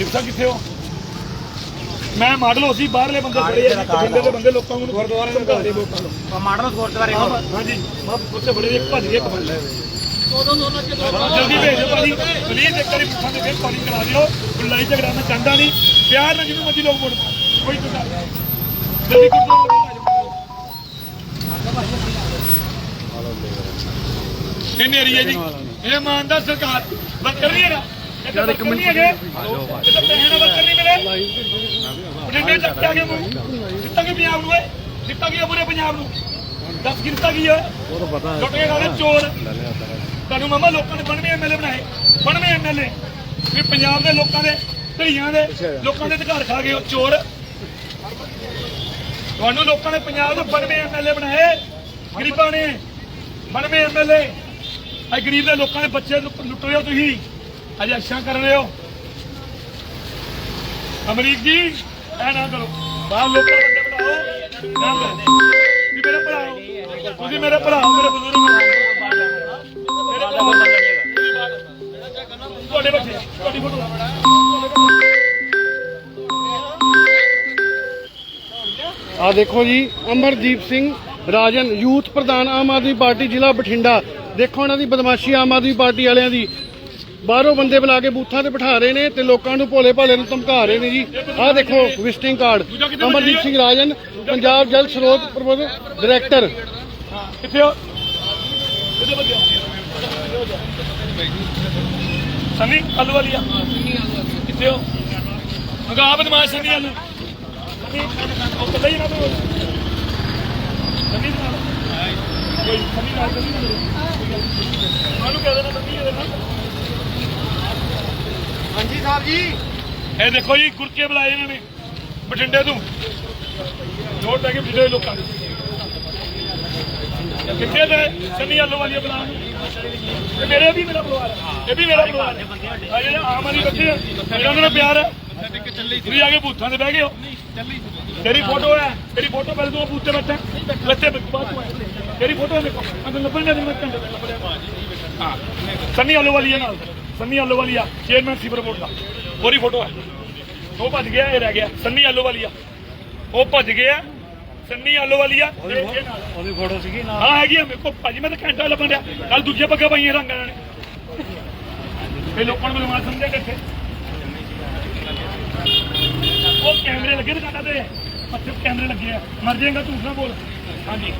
ਲਿਖਾ ਕਿੱਥੇ ਹੋ? ਮੈਂ ਮਾਡਲ ਹੋ ਸੀ ਬਾਹਰਲੇ ਬੰਦੇ ਬੜੇ ਆ ਬਠਿੰਡੇ ਦੇ ਬੰਦੇ ਲੋਕਾਂ ਨੂੰ ਗੁਰਦੁਆਰੇ ਨੂੰ। ਘਾੜੇ ਲੋਕਾਂ ਨੂੰ ਮਾਡਲ ਗੁਰਦੁਆਰੇ ਹਾਂ, ਹਾਂਜੀ। ਮੈਂ ਉੱਥੇ ਬੜੇ ਇੱਕ ਭੱਜ ਇੱਕ ਬੰਦਾ। ਜਲਦੀ ਭੇਜੋ ਭਾਜੀ। ਪਲੀਜ਼ ਇੱਕ ਵਾਰੀ ਪੁੱਛਾਂ ਦੇ ਫਿਰ ਕਾਲਿੰਗ ਕਰਾ ਦਿਓ। ਲੜਾਈ ਝਗੜਾ ਮੈਂ ਚਾਹੁੰਦਾ ਨਹੀਂ। ਪਿਆਰ ਨਾਲ ਜਿਹਨੂੰ ਮਰਜ਼ੀ ਲੋਕ ਵੋਟ ਕੋਈ ਤੁਸਾਂ ਜਲਦੀ ਇਹ ਮੇਰੀ ਹੈ ਜੀ। ਇਹ ਇਮਾਨਦਾਰ ਸਰਕਾਰ। ਬੱਕਰ ਨਹੀਂ ਹੈਗਾ ਹੈਗੇ। ਪੈਸੇ ਨਾਲ ਨਹੀਂ ਮਿਲੇ। ਬਠਿੰਡੇ ਆ ਮੂੰਹ ਦਿੱਤਾ ਕੀ ਪੰਜਾਬ ਨੂੰ ਏ ਦਿੱਤਾ ਕੀ ਆ ਪੂਰੇ ਪੰਜਾਬ ਨੂੰ? ਦੱਸ ਕਿੰਤਾ ਕੀ ਹੈ ਉਹ ਤਾਂ ਪਤਾ ਲੁੱਟ ਕੇ ਖਾਦੇ ਚੋਰ। ਤੁਹਾਨੂੰ ਮਾਮਾ ਲੋਕਾਂ ਨੇ 92 ਐਮਐਲਏ ਬਣਾਏ। 92 ਐਮਐਲਏ ਵੀ ਪੰਜਾਬ ਦੇ ਲੋਕਾਂ ਦੇ ਧੀਆਂ ਦੇ ਲੋਕਾਂ ਦੇ ਅਧਿਕਾਰ ਖਾ ਗਏ ਉਹ ਚੋਰ। ਤੁਹਾਨੂੰ ਲੋਕਾਂ ਨੇ ਪੰਜਾਬ ਦੇ 92 ਐਮਐਲਏ ਬਣਾਏ। ਗਰੀਬਾਂ ਨੇ 92 ਐਮਐਲਏ ਇਹ ਗਰੀਬ ਦੇ ਲੋਕਾਂ ਦੇ ਬੱਚੇ ਲੁੱਟ ਰਹੇ ਹੋ ਤੁਸੀਂ। ਅਜੇ ਅੱਛਾ ਕਰ ਰਹੇ ਹੋ? ਅਮਰੀਕ ਜੀ ਐ ਨਾ ਕਰੋ। ਬਾਹਰ ਲੋਕਾਂ ਬੰਦੇ ਬਣਾਓ ਵੀ ਮੇਰੇ ਭਰਾ ਹੋ। ਤੁਸੀਂ ਮੇਰੇ ਭਰਾ ਹੋ, ਮੇਰੇ ਬਜ਼ੁਰਗ ਹੋ। ਮੇਰੇ ਭਰਾ ਹੋ। ਤੁਹਾਡੇ ਬੱਚੇ ਤੁਹਾਡੀ ਫੋਟੋ। ਆ ਦੇਖੋ ਜੀ ਅਮਰਦੀਪ ਸਿੰਘ ਰਾਜਨ ਯੂਥ ਪ੍ਰਧਾਨ ਆਮ ਆਦਮੀ ਪਾਰਟੀ ਜ਼ਿਲ੍ਹਾ ਬਠਿੰਡਾ। ਦੇਖੋ ਇਹਨਾਂ ਦੀ ਬਦਮਾਸ਼ੀ ਆਮ ਆਦਮੀ ਪਾਰਟੀ ਵਾਲਿਆਂ ਦੀ। ਬਾਹਰੋਂ ਬੰਦੇ ਬੁਲਾ ਕੇ ਬੂਥਾਂ ਤੇ ਬਿਠਾ ਰਹੇ ਨੇ ਤੇ ਲੋਕਾਂ ਨੂੰ ਭੋਲੇ ਭਾਲੇ ਨੂੰ ਧਮਕਾ ਰਹੇ ਨੇ ਜੀ। ਆਹ ਦੇਖੋ ਵਿਜ਼ਿਟਿੰਗ ਕਾਰਡ ਅਮਰਦੀਪ ਸਿੰਘ ਰਾਜਨ, ਪੰਜਾਬ ਜਲ ਸਰੋਤ ਪ੍ਰਬੰਧ ਡਾਇਰੈਕਟਰ ਕਿੱਥੇ ਹੋ? ਸੰਨੀ ਆਲੂ ਵਾਲੀ ਕਿੱਥੇ ਹੋ? ਮਗਾ ਬਦਮਾਸ਼ ਸੰਨੀ ਆਲੂ ਉਹ ਕੱਲਾ ਹੀ ਨਾ ਤੂੰ? ਸੰਨੀ ਨਾਲ। ਕੋਈ ਸੰਨੀ ਨਾਲ ਸੰਨੀ ਨਾਲ ਆਲੂ ਕਹਿ ਦੇਣਾ ਸੰਨੀ ਇਹਦੇ ਨਾਲ ਹਾਂਜੀ ਸਾਹਿਬ ਜੀ। ਇਹ ਦੇਖੋ ਜੀ ਗੁਰਕੇ ਬੁਲਾਏ ਇਹਨਾਂ ਨੇ, ਬਠਿੰਡੇ ਤੋਂ। ਨੋਟ ਲੈ ਕੇ ਬਠਿੰਡੇ ਦੇ ਲੋਕਾਂ ਦੇ ਕਿੱਥੇ ਦੇ ਸੰਨੀ ਆਲੂ ਵਾਲੀ ਬੁਲਾ ਇਹ ਮੇਰੇ ਵੀ ਮੇਰਾ ਪਰਿਵਾਰ ਹੈ। ਇਹ ਵੀ ਮੇਰਾ ਪਰਿਵਾਰ ਹੈ। ਆ ਜਿਹੜੇ ਆਮ ਆਦਮੀ ਬੱਚੇ ਆ ਇਹਨਾਂ ਨਾਲ ਪਿਆਰ ਹੈ। ਤੁਸੀਂ ਆ ਕੇ ਬੂਥਾਂ ਤੇ ਬਹਿ ਗਏ ਹੋ। ਤੇਰੀ ਫੋਟੋ ਹੈ, ਤੇਰੀ ਫੋਟੋ ਪਹਿਲੇ ਤੂੰ ਬੂਥ ਤੇ ਬੈਠਾ। ਬੱਚੇ ਬਾਅਦ ਤੂੰ ਤੇਰੀ ਫੋਟੋ ਦੇਖੋ ਮੈਂ ਤੁਹਾਨੂੰ ਲੱਭਣ ਮੈਂ ਘੰਟੇ ਹਾਂ ਸੰਨੀ ਆਲੋ ਵਾਲੀ ਹੈ ਨਾਲ। ਸੰਨੀ ਆਲੂ ਵਾਲੀ ਆ ਚੇਅਰਮੈਨ ਸੀਵਰ ਬੋਰਡ ਦਾ। ਉਹਦੀ ਫੋਟੋ ਹੈ। ਉਹ ਭੱਜ ਗਿਆ ਇਹ ਰਹਿ ਗਿਆ। ਸੰਨੀ ਆਲੂ ਵਾਲੀ ਆ ਉਹ ਭੱਜ ਗਿਆ ਸੰਨੀ ਆਲੂ ਵਾਲੀ ਆ ਤੇ ਇਹ ਨਾਲ। ਉਹਦੀ ਫੋਟੋ ਸੀਗੀ ਨਾ ਹਾਂ ਹੈਗੀ ਆ। ਮੇਰੇ ਕੋਲ ਭਾਜੀ ਮੈਂ ਤਾਂ ਘੰਟਾ ਲੱਭਣ ਡਿਆ। ਕੱਲ ਦੂਜੇ ਪੱਗਾ ਪਾਈਆਂ ਰੰਗਾਂ ਨੇ। ਇਹ ਲੋਕਾਂ ਨੂੰ ਬਲਵਾਨ ਸਮਝਿਆ ਕਿੱਥੇ ਉਹ ਕੈਮਰੇ ਲੱਗੇ ਦੁਕਾਨਾਂ ਤੇ ਪੱਥੇ ਕੈਮਰੇ ਲੱਗੇ ਆ। ਮਰ ਜਾਏਗਾ ਤੂੰ ਨਾ ਬੋਲ। ਹਾਂਜੀ।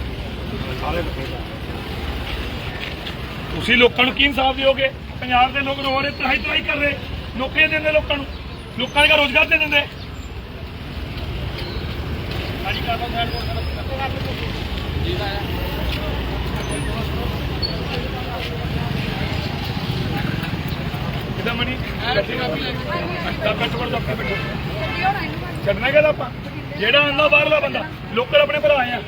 ਤੁਸੀਂ ਲੋਕਾਂ ਨੂੰ ਕੀ ਇਨਸਾਫ ਦਿਓਗੇ? ਪੰਜਾਬ ਦੇ ਲੋਕ ਰੋ ਰਹੇ ਤਰਾਈ ਤਰਾਈ ਕਰ ਰਹੇ ਨੌਕਰੀਆਂ ਦਿੰਦੇ ਲੋਕਾਂ ਨੂੰ ਲੋਕਾਂ ਦਾ ਰੋਜ਼ਗਾਰ ਦੇ ਦਿੰਦੇ। ਹਾਂਜੀ ਕਰ ਲਓ। ਸਾਈਡ ਕਿਦਾਂ ਮਣੀ ਦਾ ਪੈਟਰੋਲ ਦਾ ਬੈਠੋ। ਛੱਡਣਾ ਕਿਹਦਾ ਆਪਾਂ। ਜਿਹੜਾ ਆਂਦਾ ਬਾਹਰਲਾ ਬੰਦਾ ਲੋਕਲ ਆਪਣੇ ਭਰਾ ਆ।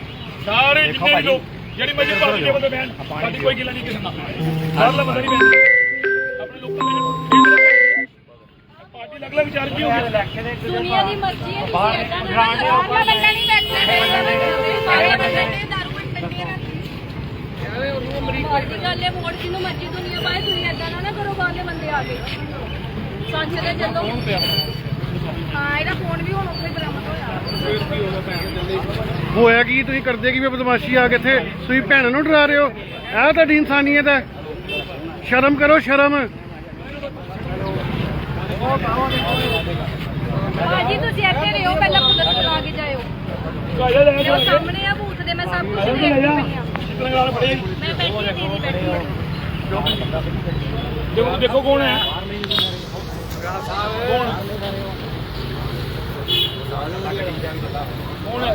ਸਾਰੇ ਜਿੰਨੇ ਵੀ ਲੋਕ ਜਿਹੜੀ ਮਰਜ਼ੀ ਪਾਰਟੀ ਦੇ ਬੰਦੇ ਬੈਣ ਸਾਡੀ ਕੋਈ ਗਿਲਾ ਨਹੀਂ ਕਿਸੇ ਨਾਲ। ਬਾਹਰਲਾ ਬੰਦਾ ਨਹੀਂ ਦੇ ਪਾਰਟੀ ਲੱਗ ਲੱਗ ਵਿਚਾਰ ਕੀ ਹੋ ਗਿਆ? ਦੁਨੀਆ ਦੀ ਮਰਜ਼ੀ ਹੈ ਤੁਸੀਂ ਏਦਾਂ ਨਾ ਕਰੋ ਬਾਹਰਲਾ ਬੰਦਾ ਨਹੀਂ ਬੈਠਣਾ ਬਾਹਰਲਾ ਬੰਦਾ ਨੇ ਦਾਰੂ ਪਿੰਡ ਟੰਗੇ ਮਰਜ਼ੀ ਗੱਲ ਹੈ ਵੋਟ ਕਿਨੂੰ ਮਰਜ਼ੀ ਦੁਨੀਆ ਬਾਹਰ ਦੁਨੀਆ ਏਦਾਂ ਨਾ ਨਾ ਕਰੋ ਬਾਹਰਲੇ ਬੰਦੇ ਆ ਕੇ ਸੱਚ ਦੇ ਚੱਲੋ ਹਾਂ ਇਹਦਾ ਫੋਨ ਵੀ ਹੁਣ ਉੱਥੇ ਹੀ ਬਰਾਮਦ ਹੋਇਆ। ਹੋਇਆ ਕੀ? ਤੁਸੀਂ ਕਰਦੇ ਕੀ? ਵੀ ਬਦਮਾਸ਼ੀ ਆ ਕੇ ਇੱਥੇ ਤੁਸੀਂ ਭੈਣਾਂ ਨੂੰ ਡਰਾ ਰਹੇ ਹੋ। ਇਹ ਤੁਹਾਡੀ ਇਨਸਾਨੀਅਤ ਹੈ। ਸ਼ਰਮ ਕਰੋ ਸ਼ਰਮ। ਭਾਜੀ ਤੁਸੀਂ ਇੱਥੇ ਰਹੋ ਪਹਿਲਾਂ ਪੁਲਿਸ ਕੋਲ ਆ ਕੇ ਜਾਇਓ। ਜੋ ਸਾਹਮਣੇ ਆ ਬੂਥ ਦੇ ਮੈਂ ਸਭ ਕੁਝ ਦੇਖ ਰਹੀ ਹਾਂ। ਮੈਂ ਬੈਠੀ ਦੀਦੀ ਬੈਠੀ ਹਾਂ ਦੇਖੋ ਦੇਖੋ ਕੌਣ ਹੈ? ਕੌਣ? ਕੌਣ ਹੈ?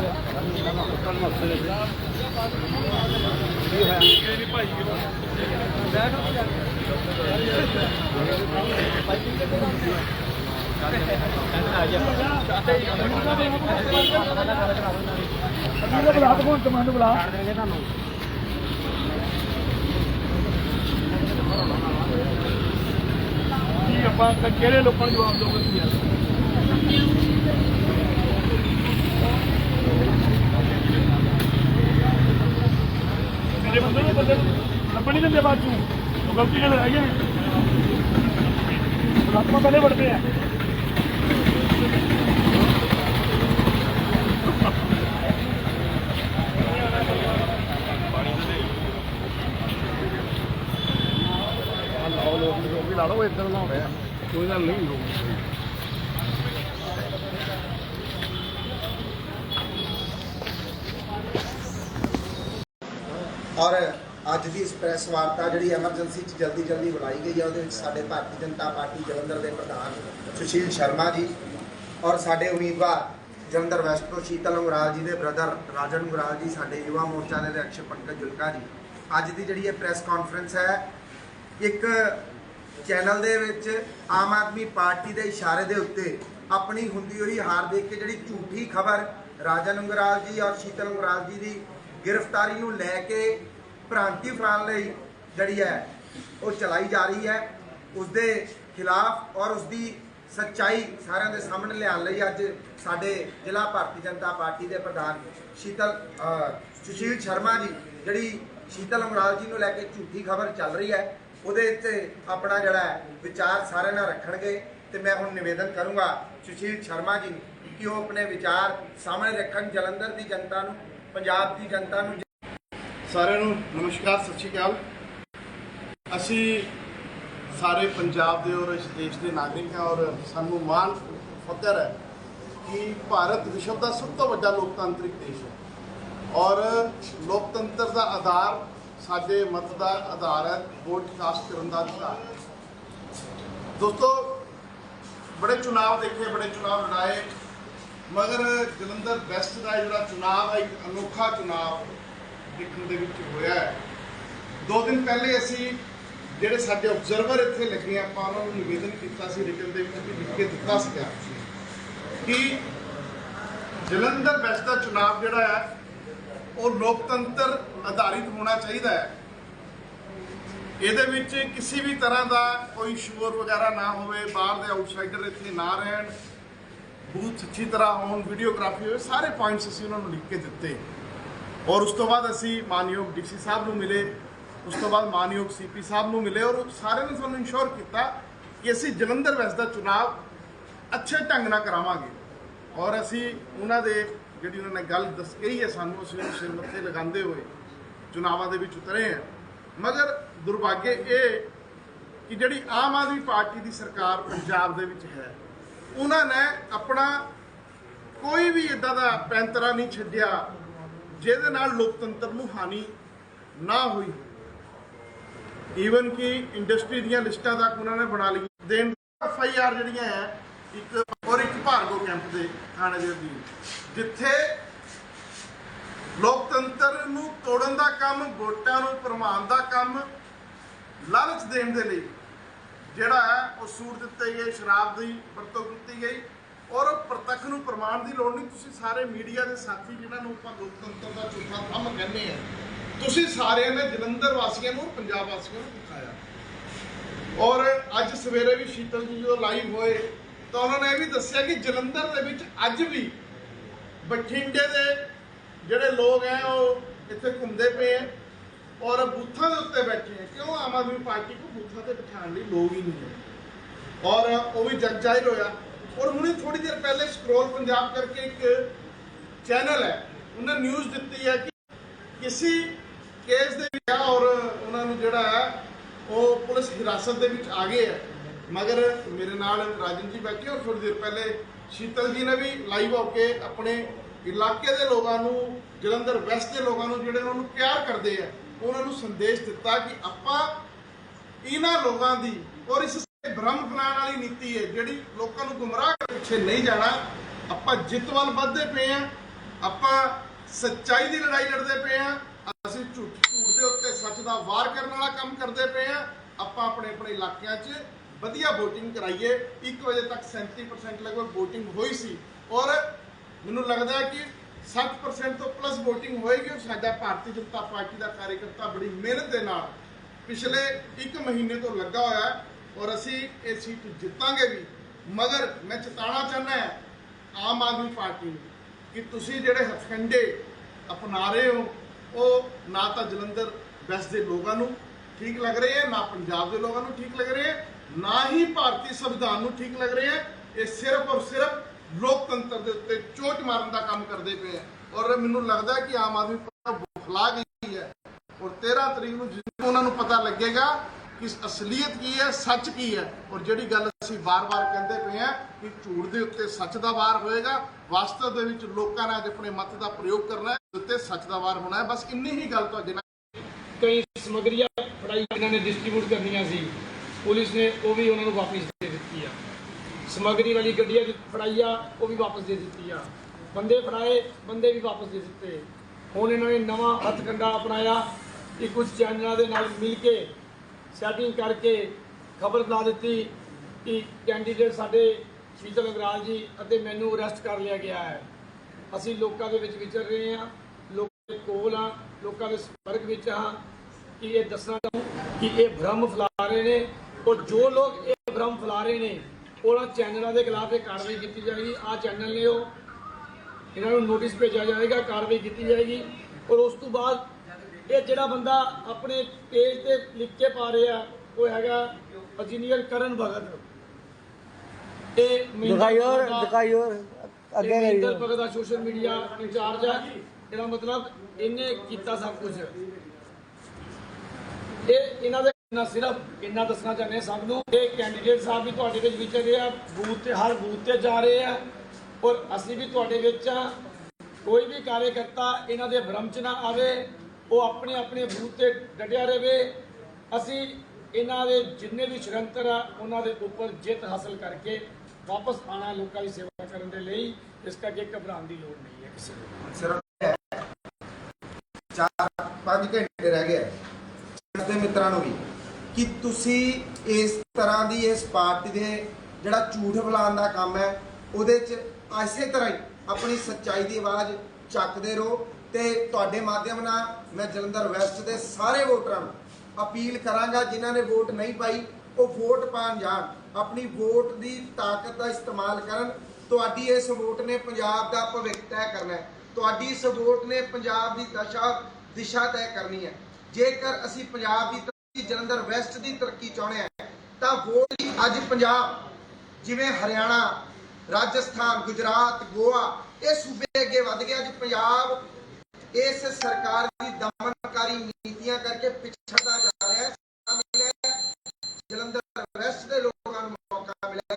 ਬੁਲਾ ਮਾਨ ਕਮਾਂਡ ਬੁਲਾ ਕੀ ਆਪਾਂ ਕਿਹੜੇ ਲੋਕਾਂ ਨੂੰ ਜਵਾਬ ਦੋਗੇ ਤੁਸੀਂ ਯਾਰ? ਮੇਰੇ ਬੰਦੇ ਨੂੰ ਬੰਦੇ ਲੱਭਣ ਨਹੀਂ ਦਿੰਦੇ ਬਾਅਦ ਚੋਂ। ਗਲਤੀ ਨਾਲ ਰਹਿ ਗਏ ਨੇ ਪਹਿਲੇ ਵੜਦੇ ਆ। ਲਾ ਲਓ ਇੱਧਰ ਨਾ ਹੋਇਆ ਕੋਈ ਗੱਲ ਨਹੀਂ ਔਰ ਅੱਜ ਦੀ ਇਸ ਪ੍ਰੈਸ ਵਾਰਤਾ ਜਿਹੜੀ ਐਮਰਜੈਂਸੀ 'ਚ ਜਲਦੀ ਜਲਦੀ ਬੁਲਾਈ ਗਈ ਹੈ, ਉਹਦੇ ਵਿੱਚ ਸਾਡੇ ਭਾਰਤੀ ਜਨਤਾ ਪਾਰਟੀ ਜਲੰਧਰ ਦੇ ਪ੍ਰਧਾਨ ਸੁਸ਼ੀਲ ਸ਼ਰਮਾ ਜੀ ਔਰ ਸਾਡੇ ਉਮੀਦਵਾਰ ਜਲੰਧਰ ਵੈਸਟ ਤੋਂ ਸ਼ੀਤਲ ਅੰਗਰਾਲ ਜੀ ਦੇ ਬ੍ਰਦਰ ਰਾਜਨ ਅੰਗਰਾਲ ਜੀ, ਸਾਡੇ ਯੁਵਾ ਮੋਰਚਾ ਦੇ ਅਧਿਕਸ਼ ਪੰਕਜ ਜੁਲਕਾ ਜੀ। ਅੱਜ ਦੀ ਜਿਹੜੀ ਇਹ ਪ੍ਰੈਸ ਕਾਨਫਰੰਸ ਹੈ, ਇੱਕ ਚੈਨਲ ਦੇ ਵਿੱਚ ਆਮ ਆਦਮੀ ਪਾਰਟੀ ਦੇ ਇਸ਼ਾਰੇ ਦੇ ਉੱਤੇ ਆਪਣੀ ਹੁੰਦੀ ਹੋਈ ਹਾਰ ਦੇਖ ਕੇ ਜਿਹੜੀ ਝੂਠੀ ਖਬਰ ਰਾਜਨ ਅੰਗਰਾਲ ਜੀ ਔਰ ਸ਼ੀਤਲ ਅੰਗਰਾਲ ਜੀ ਦੀ ਗ੍ਰਿਫਤਾਰੀ ਨੂੰ ਲੈ ਕੇ ਭ੍ਰਾਂਤੀ ਫੈਲਾਉਣ ਲਈ ਜਿਹੜੀ ਹੈ, ਉਹ ਚਲਾਈ ਜਾ ਰਹੀ ਹੈ। ਉਸ ਦੇ ਖਿਲਾਫ ਔਰ ਉਸ ਦੀ ਸੱਚਾਈ ਸਾਰਿਆਂ ਦੇ ਸਾਹਮਣੇ ਲਿਆਉਣ ਲਈ ਅੱਜ ਸਾਡੇ ਜ਼ਿਲ੍ਹਾ ਭਾਰਤੀ ਜਨਤਾ ਪਾਰਟੀ ਦੇ ਪ੍ਰਧਾਨ ਸ਼ੀਤਲ ਸੁਸ਼ੀਲ ਸ਼ਰਮਾ ਜੀ, ਜਿਹੜੀ ਸ਼ੀਤਲ ਅਮਰਾਲ ਜੀ ਨੂੰ ਲੈ ਕੇ ਝੂਠੀ ਖਬਰ ਚੱਲ ਰਹੀ ਹੈ, ਉਹਦੇ 'ਤੇ ਆਪਣਾ ਜਿਹੜਾ ਵਿਚਾਰ ਸਾਰਿਆਂ ਨਾਲ ਰੱਖਣਗੇ। ਤੇ ਮੈਂ ਹੁਣ ਨਿਵੇਦਨ ਕਰੂੰਗਾ ਸੁਸ਼ੀਲ ਸ਼ਰਮਾ ਜੀ ਨੂੰ ਕਿ ਉਹ ਆਪਣੇ ਵਿਚਾਰ ਸਾਹਮਣੇ ਰੱਖਣ, ਜਲੰਧਰ ਦੀ ਜਨਤਾ ਨੂੰ, ਪੰਜਾਬ ਦੀ ਜਨਤਾ ਨੂੰ ਸਾਰਿਆਂ ਨੂੰ ਨਮਸਕਾਰ, ਸਤਿ ਸ਼੍ਰੀ ਅਕਾਲ। ਅਸੀਂ ਸਾਰੇ ਪੰਜਾਬ ਦੇ ਔਰ ਇਸ ਦੇਸ਼ ਦੇ ਨਾਗਰਿਕ ਹਾਂ ਔਰ ਸਾਨੂੰ ਮਾਣ ਫਖਰ ਹੈ ਕਿ ਭਾਰਤ ਵਿਸ਼ਵ ਦਾ ਸਭ ਤੋਂ ਵੱਡਾ ਲੋਕਤਾਂਤਰਿਕ ਦੇਸ਼ ਹੈ ਔਰ ਲੋਕਤੰਤਰ ਦਾ ਆਧਾਰ ਸਾਡੇ ਮਤ ਦਾ ਆਧਾਰ ਹੈ, ਵੋਟ ਕਾਸਟ ਕਰਨ ਦਾ ਅਧਿਕਾਰ ਦੋਸਤੋ, ਬੜੇ ਚੁਣਾਵ ਦੇਖੇ, ਬੜੇ ਚੁਣਾਵ ਲੜਾਏ ਮਗਰ ਜਲੰਧਰ ਵੈਸਟ ਦਾ ਜਿਹੜਾ ਚੁਣਾਵ ਹੈ, ਇੱਕ ਅਨੋਖਾ ਚੁਣਾਵ ਦੇਖਣ ਦੇ ਵਿੱਚ ਹੋਇਆ ਹੈ। ਦੋ ਦਿਨ ਪਹਿਲੇ ਅਸੀਂ ਜਿਹੜੇ ਸਾਡੇ ਆਬਜ਼ਰਵਰ ਇੱਥੇ ਲੱਗੇ ਆਪਾਂ ਉਹਨਾਂ ਨੂੰ ਨਿਵੇਦਨ ਕੀਤਾ ਸੀ ਰਿਟਨ ਦੇ ਵਿੱਚ ਵੀ ਲਿਖ ਕੇ ਦਿੱਤਾ ਸੀ ਕਿ ਜਲੰਧਰ ਵੈਸਟ ਦਾ ਚੁਣਾਵ ਜਿਹੜਾ ਹੈ, ਉਹ ਲੋਕਤੰਤਰ ਆਧਾਰਿਤ ਹੋਣਾ ਚਾਹੀਦਾ ਹੈ। ਇਹਦੇ ਵਿੱਚ ਕਿਸੇ ਵੀ ਤਰ੍ਹਾਂ ਦਾ ਕੋਈ ਸ਼ੋਰ ਵਗੈਰਾ ਨਾ ਹੋਵੇ, ਬਾਹਰ ਦੇ ਆਊਟਸਾਈਡਰ ਇੱਥੇ ਨਾ ਰਹਿਣ, ਬੂਥ ਅੱਛੀ ਤਰ੍ਹਾਂ ਹੋਣ ਵੀਡੀਓਗ੍ਰਾਫੀ ਹੋਵੇ, ਸਾਰੇ ਪੁਆਇੰਟਸ ਅਸੀਂ ਉਹਨਾਂ ਨੂੰ ਲਿਖ ਕੇ ਦਿੱਤੇ। ਔਰ ਉਸ ਤੋਂ ਬਾਅਦ ਅਸੀਂ ਮਾਨਯੋਗ ਡੀਸੀ ਸਾਹਿਬ ਨੂੰ ਮਿਲੇ, ਉਸ ਤੋਂ ਬਾਅਦ ਮਾਨਯੋਗ ਸੀਪੀ ਸਾਹਿਬ ਨੂੰ ਮਿਲੇ ਔਰ ਸਾਰਿਆਂ ਨੇ ਸਾਨੂੰ ਇੰਸ਼ੋਰ ਕੀਤਾ ਕਿ ਅਸੀਂ ਜਲੰਧਰ ਵੈਸ ਦਾ ਚੁਣਾਵ ਅੱਛੇ ਢੰਗ ਨਾਲ ਕਰਾਵਾਂਗੇ। ਔਰ ਅਸੀਂ ਉਹਨਾਂ ਦੇ ਜਿਹੜੀ ਉਹਨਾਂ ਨੇ ਗੱਲ ਦੱਸ ਕਹੀ ਹੈ, ਸਾਨੂੰ ਅਸੀਂ ਉਹਨੂੰ ਸਿਰ ਮੱਥੇ ਲਗਾਉਂਦੇ ਹੋਏ ਚੁਣਾਵਾਂ ਦੇ ਵਿੱਚ ਉਤਰੇ ਹਾਂ। ਮਗਰ ਦੁਰਭਾਗੇ ਇਹ ਕਿ ਜਿਹੜੀ ਆਮ ਆਦਮੀ ਪਾਰਟੀ ਦੀ ਸਰਕਾਰ ਪੰਜਾਬ ਦੇ ਵਿੱਚ ਹੈ, ਉਹਨਾਂ ਨੇ ਆਪਣਾ ਕੋਈ ਵੀ ਇਦਾਂ ਦਾ ਪੈਂਤਰਾ ਨਹੀਂ ਛੱਡਿਆ ਜਿਹਦੇ ਨਾਲ ਲੋਕਤੰਤਰ ਨੂੰ ਹਾਨੀ ਨਾ ਹੋਈ ਈਵਨ ਕਿ ਇੰਡਸਟਰੀ ਦੀਆਂ ਲਿਸਟਾਂ ਤੱਕ ਉਹਨਾਂ ਨੇ ਬਣਾ ਲਈਆਂ। ਦੇਣ ਐਫ ਆਈ ਆਰ ਜਿਹੜੀਆਂ ਹੈ, ਇੱਕ ਔਰ ਇੱਕ ਭਾਰਗੋ ਕੈਂਪ ਦੇ ਥਾਣੇ ਦੇ ਅਧੀਨ। ਜਿੱਥੇ ਲੋਕਤੰਤਰ ਨੂੰ ਤੋੜਨ ਦਾ ਕੰਮ, ਵੋਟਾਂ ਨੂੰ ਪ੍ਰਮਾਣ ਦਾ ਕੰਮ ਲਾਲਚ ਦੇਣ ਦੇ ਲਈ ਜਿਹੜਾ ਹੈ, ਉਹ ਸੂਟ ਦਿੱਤੇ ਗਏ, ਸ਼ਰਾਬ ਦੀ ਵਰਤੋਂ ਕੀਤੀ ਗਈ। ਔਰ ਪ੍ਰਤੱਖ ਨੂੰ ਪ੍ਰਮਾਣ ਦੀ ਲੋੜ ਨਹੀਂ, ਤੁਸੀਂ ਸਾਰੇ ਮੀਡੀਆ ਦੇ ਸਾਥੀ ਜਿਨ੍ਹਾਂ ਨੂੰ ਆਪਾਂ ਲੋਕਤੰਤਰ ਦਾ ਚੌਥਾ ਥੰਮ ਕਹਿੰਦੇ ਆ ਤੁਸੀਂ ਸਾਰਿਆਂ ਨੇ ਜਲੰਧਰ ਵਾਸੀਆਂ ਨੂੰ, ਪੰਜਾਬ ਵਾਸੀਆਂ ਨੂੰ ਦਿਖਾਇਆ ਔਰ ਅੱਜ ਸਵੇਰੇ ਵੀ ਸ਼ੀਤਲ ਜੀ ਜਦੋਂ ਲਾਈਵ ਹੋਏ, ਤਾਂ ਉਹਨਾਂ ਨੇ ਇਹ ਵੀ ਦੱਸਿਆ ਕਿ ਜਲੰਧਰ ਦੇ ਵਿੱਚ ਅੱਜ ਵੀ ਬਠਿੰਡੇ ਦੇ ਜਿਹੜੇ ਲੋਕ ਹੈ, ਉਹ ਇੱਥੇ ਘੁੰਮਦੇ ਪਏ ਹੈ ਔਰ ਬੂਥਾਂ ਦੇ ਉੱਤੇ ਬੈਠੇ ਹੈ। ਕਿਉਂ? ਆਮ ਆਦਮੀ ਪਾਰਟੀ ਨੂੰ ਬੂਥਾਂ ਤੇ ਬਿਠਾਉਣ ਲਈ ਲੋਕ ਹੀ ਨਹੀਂ ਹੈ। ਔਰ ਉਹ ਵੀ ਜਗ ਜ਼ਾਹਿਰ ਹੋਇਆ। ਔਰ ਹੁਣੇ ਥੋੜੀ ਦੇਰ ਪਹਿਲੇ ਸਕਰੋਲ ਪੰਜਾਬ ਕਰਕੇ ਇੱਕ ਚੈਨਲ ਹੈ, ਉਹਨਾਂ ਨਿਊਜ਼ ਦਿੱਤੀ ਹੈ ਕਿ ਕਿਸੇ ਕੇਸ ਦੇ ਵਿੱਚ ਆ ਔਰ ਉਹਨਾਂ ਨੂੰ ਜਿਹੜਾ ਹੈ, ਉਹ ਪੁਲਿਸ ਹਿਰਾਸਤ ਦੇ ਵਿੱਚ ਆ ਗਏ ਹੈ। ਮਗਰ ਮੇਰੇ ਨਾਲ ਰਾਜਨ ਜੀ ਬੈਠੇ ਔਰ ਥੋੜੀ ਦੇਰ ਪਹਿਲੇ ਸ਼ੀਤਲ ਜੀ ਨੇ ਵੀ ਲਾਈਵ ਹੋ ਕੇ ਆਪਣੇ ਇਲਾਕੇ ਦੇ ਲੋਕਾਂ ਨੂੰ, ਜਲੰਧਰ ਵੈਸਟ ਦੇ ਲੋਕਾਂ ਨੂੰ ਜਿਹੜੇ ਉਹਨਾਂ ਨੂੰ ਪਿਆਰ ਕਰਦੇ ਆ ਉਹਨਾਂ ਨੂੰ ਸੰਦੇਸ਼ ਦਿੱਤਾ ਕਿ ਆਪਾਂ ਇਹਨਾਂ ਲੋਕਾਂ ਦੀ ਔਰ ਇਸ ਬ੍ਰਹਮ ਫੈਲਾਉਣ ਵਾਲੀ ਨੀਤੀ ਹੈ, ਜਿਹੜੀ ਲੋਕਾਂ ਨੂੰ ਗੁੰਮਰਾਹ ਪਿੱਛੇ ਨਹੀਂ ਜਾਣਾ। ਆਪਾਂ ਜਿੱਤ ਵੱਲ ਵੱਧਦੇ ਪਏ ਆ ਆਪਾਂ ਸੱਚਾਈ ਦੀ ਲੜਾਈ ਲੜਦੇ ਪਏ ਆ ਅਸੀਂ ਝੂਠ ਝੂਠ ਦੇ ਉੱਤੇ ਸੱਚ ਦਾ ਵਾਰ ਕਰਨ ਵਾਲਾ ਕੰਮ ਕਰਦੇ ਪਏ ਆ ਆਪਾਂ ਆਪਣੇ ਆਪਣੇ ਇਲਾਕਿਆਂ 'ਚ ਵਧੀਆ VOTING ਕਰਾਈਏ। 1 ਵਜੇ ਤੱਕ 37% ਲਗਭਗ VOTING ਹੋਈ ਸੀ। ਔਰ ਮੈਨੂੰ ਲੱਗਦਾ ਹੈ ਕਿ 60% ਤੋਂ ਪਲੱਸ VOTING ਹੋਏਗੀ ਸਾਡਾ ਭਾਰਤੀ ਜਨਤਾ ਪਾਰਟੀ ਦਾ ਕਾਰਜਕਰਤਾ ਬੜੀ ਮਿਹਨਤ ਦੇ ਨਾਲ ਪਿਛਲੇ 1 ਮਹੀਨੇ ਤੋਂ ਲੱਗਾ ਹੋਇਆ ਹੈ। ਔਰ ਅਸੀਂ ਇਹ ਸੀਟ ਜਿੱਤਾਂਗੇ ਵੀ। ਮਗਰ ਮੈਂ ਚੇਤਾਉਣਾ ਚਾਹੁੰਦਾ ਹੈ, ਆਮ ਆਦਮੀ ਪਾਰਟੀ ਨੂੰ ਕਿ ਤੁਸੀਂ ਜਿਹੜੇ ਹਥਕੰਡੇ ਅਪਣਾ ਰਹੇ ਹੋ, ਉਹ ਨਾ ਤਾਂ ਜਲੰਧਰ ਵੈਸਟ ਦੇ ਲੋਕਾਂ ਨੂੰ ਠੀਕ ਲੱਗ ਰਹੇ ਹੈ, ਨਾ ਪੰਜਾਬ ਦੇ ਲੋਕਾਂ ਨੂੰ ਠੀਕ ਲੱਗ ਰਹੇ ਹੈ, ਨਾ ਹੀ ਭਾਰਤੀ ਸੰਵਿਧਾਨ ਨੂੰ ਠੀਕ ਲੱਗ ਰਹੇ ਹੈ। ਇਹ ਸਿਰਫ ਔਰ ਸਿਰਫ ਲੋਕਤੰਤਰ ਦੇ ਉੱਤੇ ਚੋਟ ਮਾਰਨ ਦਾ ਕੰਮ ਕਰਦੇ ਪਏ ਆ ਔਰ ਮੈਨੂੰ ਲੱਗਦਾ ਕਿ ਆਮ ਆਦਮੀ ਪਾਰਟੀ ਬੁਖਲਾ ਗਈ ਹੈ। ਔਰ 13 ਤਰੀਕ ਨੂੰ ਜਦੋਂ ਉਹਨਾਂ ਨੂੰ ਪਤਾ ਲੱਗੇਗਾ ਕਿ ਅਸਲੀਅਤ ਕੀ ਹੈ, ਸੱਚ ਕੀ ਹੈ? ਔਰ ਜਿਹੜੀ ਗੱਲ ਅਸੀਂ ਵਾਰ-ਵਾਰ ਕਹਿੰਦੇ ਪਏ ਆ ਕਿ ਝੂਠ ਦੇ ਉੱਤੇ ਸੱਚ ਦਾ ਵਾਰ ਹੋਏਗਾ, ਵਾਸਤਵ ਦੇ ਵਿੱਚ ਲੋਕਾਂ ਨੇ ਅੱਜ ਆਪਣੇ ਮਤ ਦਾ ਪ੍ਰਯੋਗ ਕਰਨਾ ਹੈ ਉੱਤੇ ਸੱਚ ਦਾ ਵਾਰ ਹੋਣਾ ਹੈ। ਬਸ ਇੰਨੀ ਹੀ ਗੱਲ ਤੁਹਾਡੇ ਨਾਲ ਕਈ ਸਮਗਰੀਆਂ ਫੜਾਈ ਇਹਨਾਂ ਨੇ ਡਿਸਟ੍ਰੀਬਿਊਟ ਕਰਨੀਆਂ ਸੀ। ਪੁਲਿਸ ਨੇ ਉਹ ਵੀ ਉਹਨਾਂ ਨੂੰ ਵਾਪਸ ਦੇ ਦਿੱਤੀ ਆ। ਸਮਗਰੀ ਵਾਲੀ ਗੱਡੀਆਂ ਦੀ ਫੜਾਈ ਆ, ਉਹ ਵੀ ਵਾਪਸ ਦੇ ਦਿੱਤੀ ਆ। ਬੰਦੇ ਫੜਾਏ, ਬੰਦੇ ਵੀ ਵਾਪਸ ਦੇ ਦਿੱਤੇ। ਹੁਣ ਇਹਨਾਂ ਨੇ ਨਵਾਂ ਹੱਥਕੰਡਾ ਅਪਣਾਇਆ। ਕਿ ਕੁਝ ਚੈਨਲਾਂ ਦੇ ਨਾਲ ਮਿਲ ਕੇ ਸੈਟਿੰਗ ਕਰਕੇ ਖਬਰ ਲਾ ਦਿੱਤੀ ਕਿ ਕੈਂਡੀਡੇਟ ਸਾਡੇ ਸ਼ੀਤਲ ਅਗਰਾਲ ਜੀ ਅਤੇ ਮੈਨੂੰ ਅਰੈਸਟ ਕਰ ਲਿਆ ਗਿਆ ਹੈ। ਅਸੀਂ ਲੋਕਾਂ ਦੇ ਵਿੱਚ ਵਿਚਰ ਰਹੇ ਹਾਂ, ਲੋਕਾਂ ਦੇ ਕੋਲ ਆ ਲੋਕਾਂ ਦੇ ਸੰਪਰਕ ਵਿੱਚ ਹਾਂ ਕਿ ਇਹ ਦੱਸਣਾ ਚਾਹੂੰ ਕਿ ਇਹ ਭ੍ਰਮ ਫੈਲਾ ਰਹੇ ਨੇ ਔਰ ਜੋ ਲੋਕ ਇਹ ਭ੍ਰਮ ਫੈਲਾ ਰਹੇ ਨੇ, ਉਹਨਾਂ ਚੈਨਲਾਂ ਦੇ ਖਿਲਾਫ ਇਹ ਕਾਰਵਾਈ ਕੀਤੀ ਜਾਏਗੀ। ਆ ਚੈਨਲ ਨੇ ਉਹ, ਇਹਨਾਂ ਨੂੰ ਨੋਟਿਸ ਭੇਜਿਆ ਜਾਏਗਾ, ਕਾਰਵਾਈ ਕੀਤੀ ਜਾਏਗੀ ਔਰ ਉਸ ਤੋਂ ਬਾਅਦ ਇਹ ਜਿਹੜਾ ਬੰਦਾ ਆਪਣੇ ਪੇਜ ਤੇ ਲਿਖ ਕੇ ਪਾ ਰਿਹਾ ਉਹ ਹੈਗਾ ਇੰਜੀਨੀਅਰ ਕਰਨ ਭਗਤ। ਇਹ ਦਿਖਾਈ ਹੋਰ ਦਿਖਾਈ ਹੋਰ ਅੱਗੇ ਕਰੀ ਮਹਿੰਦਰ ਭਗਤ ਦਾ ਸੋਸ਼ਲ ਮੀਡੀਆ ਇੰਚਾਰਜ ਹੈ ਇਹਦਾ ਮਤਲਬ ਇਹਨੇ ਕੀਤਾ ਸਭ ਕੁਝ। ਇਹ ਇਹਨਾਂ ਦੇ ਨਾ ਸਿਰਫ ਇੰਨਾ ਦੱਸਣਾ ਚਾਹੁੰਦੇ ਸਭ ਨੂੰ ਇਹ ਕੈਂਡੀਡੇਟ ਸਾਹਿਬ ਵੀ ਤੁਹਾਡੇ ਵਿੱਚ ਵਿਚਰ ਰਹੇ ਆ ਬੂਥ ਤੇ ਹਰ ਬੂਥ ਤੇ ਜਾ ਰਹੇ ਆ। ਔਰ ਅਸੀਂ ਵੀ ਤੁਹਾਡੇ ਵਿੱਚ ਆ। ਕੋਈ ਵੀ ਕਾਰਜਕਰਤਾ ਇਹਨਾਂ ਦੇ ਭ੍ਰਮ ਚ ਨਾ ਆਵੇ। ਉਹ ਆਪਣੇ ਆਪਣੇ ਬੂਥ ਤੇ ਡਟਿਆ ਰਹੇ ਅਸੀਂ ਇਹਨਾਂ ਦੇ ਜਿੰਨੇ ਵੀ ਸ਼ਰੰਤਰ ਆ, ਉਹਨਾਂ ਦੇ ਉੱਪਰ ਜਿੱਤ ਹਾਸਲ ਕਰਕੇ ਵਾਪਸ ਆਣਾ ਲੋਕਾਂ ਦੀ ਸੇਵਾ ਕਰਨ ਦੇ ਲਈ। ਇਸ ਕਰਕੇ ਘਬਰਾਉਣ ਦੀ ਲੋੜ ਨਹੀਂ ਹੈ ਕਿਸੇ ਨੂੰ। ਸਿਰਫ ਚਾਰ ਪੰਜ ਘੰਟੇ ਰਹਿ ਗਏ। ਦੇ ਮਿੱਤਰਾਂ ਨੂੰ ਵੀ, ਕਿ ਤੁਸੀਂ ਇਸ ਤਰ੍ਹਾਂ ਦੀ ਇਸ ਪਾਰਟੀ ਦੇ ਜਿਹੜਾ ਝੂਠ ਬੁਲਾਉਣ ਦਾ ਕੰਮ ਹੈ, ਉਹਦੇ 'ਚ ਐਸੇ ਤਰ੍ਹਾਂ ਹੀ ਆਪਣੀ ਸੱਚਾਈ ਦੀ ਆਵਾਜ਼ ਚੱਕਦੇ ਰਹੋ। ਤੇ ਤੁਹਾਡੇ ਮਾਧਿਅਮ ਨਾਲ ਮੈਂ ਜਲੰਧਰ ਵੈਸਟ ਦੇ ਸਾਰੇ ਵੋਟਰਾਂ ਨੂੰ ਅਪੀਲ ਕਰਾਂਗਾ, ਜਿਨ੍ਹਾਂ ਨੇ ਵੋਟ ਨਹੀਂ ਪਾਈ, ਉਹ ਵੋਟ ਪਾਣ ਜਾਣ। ਆਪਣੀ ਵੋਟ ਦੀ ਤਾਕਤ ਦਾ ਇਸਤੇਮਾਲ ਕਰਨ। ਤੁਹਾਡੀ ਇਸ ਵੋਟ ਨੇ ਪੰਜਾਬ ਦਾ ਭਵਿੱਖ ਤੈਅ ਕਰਨਾ ਹੈ। ਤੁਹਾਡੀ ਇਸ ਵੋਟ ਨੇ ਪੰਜਾਬ ਦੀ ਦਸ਼ਾ, ਦਿਸ਼ਾ ਤੈਅ ਕਰਨੀ ਹੈ। ਜੇਕਰ ਅਸੀਂ ਪੰਜਾਬ ਦੀ ਤਰੱਕੀ, ਜਲੰਧਰ ਵੈਸਟ ਦੀ ਤਰੱਕੀ ਚਾਹੁੰਦੇ ਹਾਂ, ਤਾਂ ਵੋਟ ਹੀ ਅੱਜ ਪੰਜਾਬ, ਜਿਵੇਂ ਹਰਿਆਣਾ, ਰਾਜਸਥਾਨ, ਗੁਜਰਾਤ, ਗੋਆ, ਇਹ ਸੂਬੇ ਅੱਗੇ ਵੱਧ ਗਿਆ। ਅੱਜ ਪੰਜਾਬ ਇਸ ਸਰਕਾਰ ਦੀ ਦਮਨਕਾਰੀ ਨੀਤੀਆਂ ਕਰਕੇ ਪਿਛੜਦਾ ਜਾ ਰਿਹਾ ਹੈ। ਜਲੰਧਰ ਵੈਸਟ ਦੇ ਲੋਕਾਂ ਨੂੰ ਮੌਕਾ ਮਿਲਿਆ।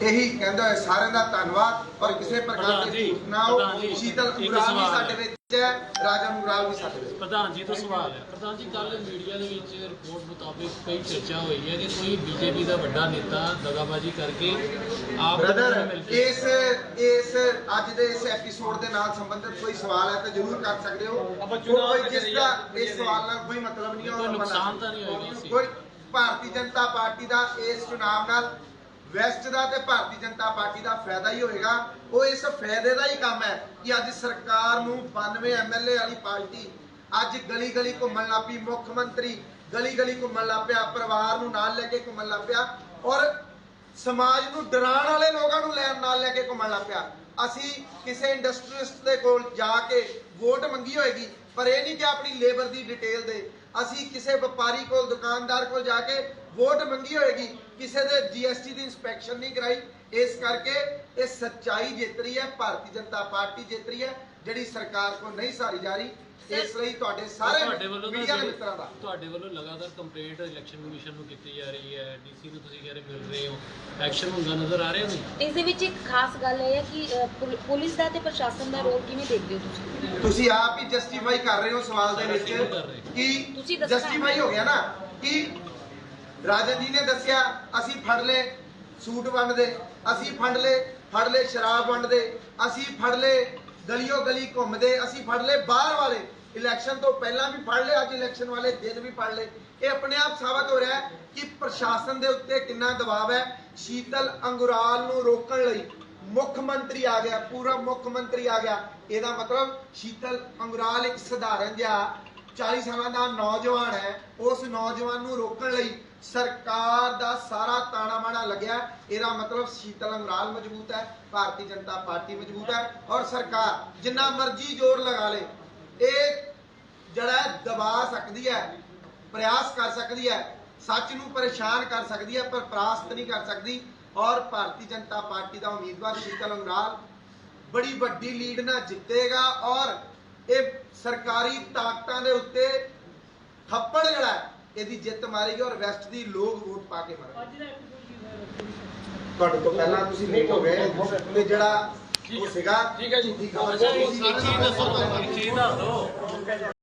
ਇਹੀ ਕਹਿੰਦਾ ਹੈ ਸਾਰਿਆਂ ਦਾ ਧੰਨਵਾਦ ਪਰ ਕਿਸੇ ਪ੍ਰਕਾਰ ਦੀ ਨਾ ਹੋ ਸ਼ੀਤਲ ਇੱਕ ਉਗਰਾਲ ਵੀ ਸਵਾਲ ਸਾਡੇ। ਵਿੱਚ ਰਾਜਾ ਮੁਗਰਾਲ ਵੀ ਸਾਡੇ ਵਿੱਚ ਪ੍ਰਧਾਨ ਜੀ ਤੋਂ ਸਵਾਲ ਹੈ। ਪ੍ਰਧਾਨ ਜੀ ਕੱਲ ਮੀਡੀਆ ਦੇ ਵਿੱਚ ਰਿਪੋਰਟ ਮੁਤਾਬਿਕ ਕਈ ਚਰਚਾ ਹੋਈ ਹੈ ਕਿ ਕੋਈ ਬੀਜੇਪੀ ਦਾ ਵੱਡਾ ਨੇਤਾ ਦਗਾਬਾਜੀ ਕਰਕੇ ਆਪ ਦੇ ਨਾਲ ਬ੍ਰਦਰ ਮਿਲ ਕੇ ਇਸ ਇਸ ਅੱਜ ਦੇ ਇਸ ਐਪੀਸੋਡ ਦੇ ਨਾਲ ਸੰਬੰਧਿਤ ਕੋਈ ਸਵਾਲ ਹੈ ਤਾਂ ਜ਼ਰੂਰ ਕਰ ਸਕਦੇ ਹੋ। ਆਪਾਂ ਚੁਣਾਵ ਕੋਈ ਦੇ ਜਿਸ ਜ਼ਰੀਏ- ਦਾ ਇਸ ਸਵਾਲ ਨਾਲ ਕੋਈ ਮਤਲਬ ਨਹੀਂ ਕੋਈ ਹੋਣਾ ਨੁਕਸਾਨ ਤਾਂ ਨਹੀਂ ਹੋਏਗਾ ਇਸ ਚੀਜ਼ ਕੋਈ ਭਾਰਤੀ ਜਨਤਾ ਪਾਰਟੀ ਦਾ ਇਸ ਚੁਣਾਵ ਨਾਲ ਵੈਸਟ ਦਾ ਤੇ ਭਾਰਤੀ ਜਨਤਾ ਪਾਰਟੀ ਦਾ ਫਾਇਦਾ ਹੀ ਹੋਏਗਾ। ਉਹ ਇਸ ਫਾਇਦੇ ਦਾ ਹੀ ਕੰਮ ਹੈ ਕਿ ਅੱਜ ਸਰਕਾਰ ਨੂੰ 92 ਐਮਐਲਏ ਵਾਲੀ ਪਾਰਟੀ ਅੱਜ ਗਲੀ ਗਲੀ ਘੁੰਮਣ ਲੱਗ ਪਈ। ਮੁੱਖ ਮੰਤਰੀ ਗਲੀ ਗਲੀ ਘੁੰਮਣ ਲੱਗ ਪਿਆ, ਪਰਿਵਾਰ ਨੂੰ ਨਾਲ ਲੈ ਕੇ ਘੁੰਮਣ ਲੱਗ ਪਿਆ ਔਰ ਸਮਾਜ ਨੂੰ ਡਰਾਉਣ ਵਾਲੇ ਲੋਕਾਂ ਨੂੰ ਲੈਣ ਨਾਲ ਲੈ ਕੇ ਘੁੰਮਣ ਲੱਗ ਪਿਆ। ਅਸੀਂ ਕਿਸੇ ਇੰਡਸਟਰੀਲਿਸਟ ਦੇ ਕੋਲ ਜਾ ਕੇ ਵੋਟ ਮੰਗੀ ਹੋਏਗੀ, ਪਰ ਇਹ ਨਹੀਂ ਕਿ ਆਪਣੀ ਲੇਬਰ ਦੀ ਡਿਟੇਲ ਦੇ। ਅਸੀਂ ਕਿਸੇ ਵਪਾਰੀ ਕੋਲ, ਦੁਕਾਨਦਾਰ ਕੋਲ ਜਾ ਕੇ ਵੋਟ ਮੰਗੀ ਹੋਏਗੀ ਕਿਸੇ ਦੇ ਜੀਐਸਟੀ ਦੀ ਇਨਸਪੈਕਸ਼ਨ ਨਹੀਂ ਕਰਾਈ ਇਸ ਕਰਕੇ ਇਹ ਸੱਚਾਈ ਜਿੱਤ ਰਹੀ ਹੈ ਭਾਰਤੀ ਜਨਤਾ ਪਾਰਟੀ ਜਿੱਤ ਰਹੀ ਹੈ ਜਿਹੜੀ ਸਰਕਾਰ ਕੋਲ ਨਹੀਂ ਸਾਰੀ ਜਾ ਰਹੀ ਇਸ ਲਈ ਤੁਹਾਡੇ ਸਾਰੇ ਤੁਹਾਡੇ ਵੱਲੋਂ ਮੀਡੀਆ ਦੇ ਮਿੱਤਰਾਂ ਦਾ। ਤੁਹਾਡੇ ਵੱਲੋਂ ਲਗਾਤਾਰ ਕੰਪਲੇਂਟ ਇਲੈਕਸ਼ਨ ਕਮਿਸ਼ਨ ਨੂੰ ਕੀਤੀ ਜਾ ਰਹੀ ਹੈ ਡੀਸੀ ਨੂੰ ਤੁਸੀਂ ਕਹਿ ਰਹੇ ਮਿਲ ਰਹੇ ਹੋ ਐਕਸ਼ਨ ਹੁੰਦਾ ਨਜ਼ਰ ਆ ਰਿਹਾ ਨਹੀਂ? ਇਸ ਦੇ ਵਿੱਚ ਇੱਕ ਖਾਸ ਗੱਲ ਇਹ ਹੈ ਕਿ ਪੁਲਿਸ ਦਾ ਤੇ ਪ੍ਰਸ਼ਾਸਨ ਦਾ ਰੋਲ ਕਿਵੇਂ ਦੇਖਦੇ ਹੋ ਤੁਸੀਂ? ਤੁਸੀਂ ਆਪ ਹੀ ਜਸਟੀਫਾਈ ਕਰ ਰਹੇ ਹੋ ਸਵਾਲ ਦੇ ਵਿੱਚ। ਕਿ ਤੁਸੀਂ ਜਸਟੀਫਾਈ ਹੋ ਗਿਆ ਨਾ ਕਿ ਰਾਜਨ ਜੀ ਨੇ ਦੱਸਿਆ, ਅਸੀਂ ਫੜ ਲਏ ਸੂਟ ਵੰਡਦੇ ਅਸੀਂ ਫੜ ਲਏ ਫੜ ਲਏ ਸ਼ਰਾਬ ਵੰਡਦੇ ਅਸੀਂ ਫੜ ਲਏ ਗਲੀਓ ਗਲੀ ਘੁੰਮਦੇ ਅਸੀਂ ਫੜ ਲਏ ਬਾਹਰ ਵਾਲੇ। ਇਲੈਕਸ਼ਨ ਤੋਂ ਪਹਿਲਾਂ ਵੀ ਫੜ ਲਏ, ਅੱਜ ਇਲੈਕਸ਼ਨ ਵਾਲੇ ਦਿਨ ਵੀ ਫੜ ਲਏ। ਇਹ ਆਪਣੇ ਆਪ ਸਾਬਤ ਹੋ ਰਿਹਾ ਹੈ ਕਿ ਪ੍ਰਸ਼ਾਸਨ ਦੇ ਉੱਤੇ ਕਿੰਨਾ ਦਬਾਅ ਹੈ। ਸ਼ੀਤਲ ਅੰਗੁਰਾਲ ਨੂੰ ਰੋਕਣ ਲਈ ਮੁੱਖ ਮੰਤਰੀ ਆ ਗਿਆ, ਪੂਰਾ ਮੁੱਖ ਮੰਤਰੀ ਆ ਗਿਆ। ਇਹਦਾ ਮਤਲਬ ਸ਼ੀਤਲ ਅੰਗੁਰਾਲ ਇੱਕ ਸਧਾਰਨ ਜਿਹਾ 40 ਸਾਲਾਂ ਦਾ ਨੌਜਵਾਨ ਹੈ। ਉਸ ਨੌਜਵਾਨ ਨੂੰ ਰੋਕਣ ਲਈ ਸਰਕਾਰ ਦਾ ਸਾਰਾ ਤਾਣਾ ਬਾਣਾ ਲੱਗਿਆ। ਇਹਦਾ ਮਤਲਬ ਸ਼ੀਤਲ ਅਮਰਾਲ ਮਜ਼ਬੂਤ ਹੈ ਭਾਰਤੀ ਜਨਤਾ ਪਾਰਟੀ ਮਜ਼ਬੂਤ ਹੈ ਔਰ ਸਰਕਾਰ ਜਿੰਨਾ ਮਰਜ਼ੀ ਜ਼ੋਰ ਲਗਾ ਲੇ ਇਹ ਜਿਹੜਾ ਦਬਾ ਸਕਦੀ ਹੈ ਪ੍ਰਯਾਸ ਕਰ ਸਕਦੀ ਹੈ ਸੱਚ ਨੂੰ ਪਰੇਸ਼ਾਨ ਕਰ ਸਕਦੀ ਹੈ ਪਰ ਪ੍ਰਾਸਤ ਨਹੀਂ ਕਰ ਸਕਦੀ। ਔਰ ਭਾਰਤੀ ਜਨਤਾ ਪਾਰਟੀ ਦਾ ਉਮੀਦਵਾਰ ਸ਼ੀਤਲ ਅਮਰਾਲ ਬੜੀ ਵੱਡੀ ਲੀਡ ਨਾਲ ਜਿੱਤੇਗਾ ਔਰ ਇਹ ਸਰਕਾਰੀ ਤਾਕਤਾਂ ਦੇ ਉੱਤੇ ਥੱਪੜ ਜਿਹੜਾ ਹੈ, ਇਹਦੀ ਜਿੱਤ ਮਾਰੇਗੀ ਔਰ ਵੈਸਟ ਦੀ ਲੋਕ ਵੋਟ ਪਾ ਕੇ ਮਾਰਨਗੇ। ਤੁਹਾਡੇ ਤੋਂ ਪਹਿਲਾਂ ਤੁਸੀਂ ਲੇਟ ਹੋ ਗਏ ਤੇ ਜਿਹੜਾ ਉਹ ਸੀਗਾ ਠੀਕ ਹੈ ਜੀ। ਠੀਕ ਹੈ ਚੀਜ਼ ਦੱਸੋ ਚੀਜ਼ ਦੱਸ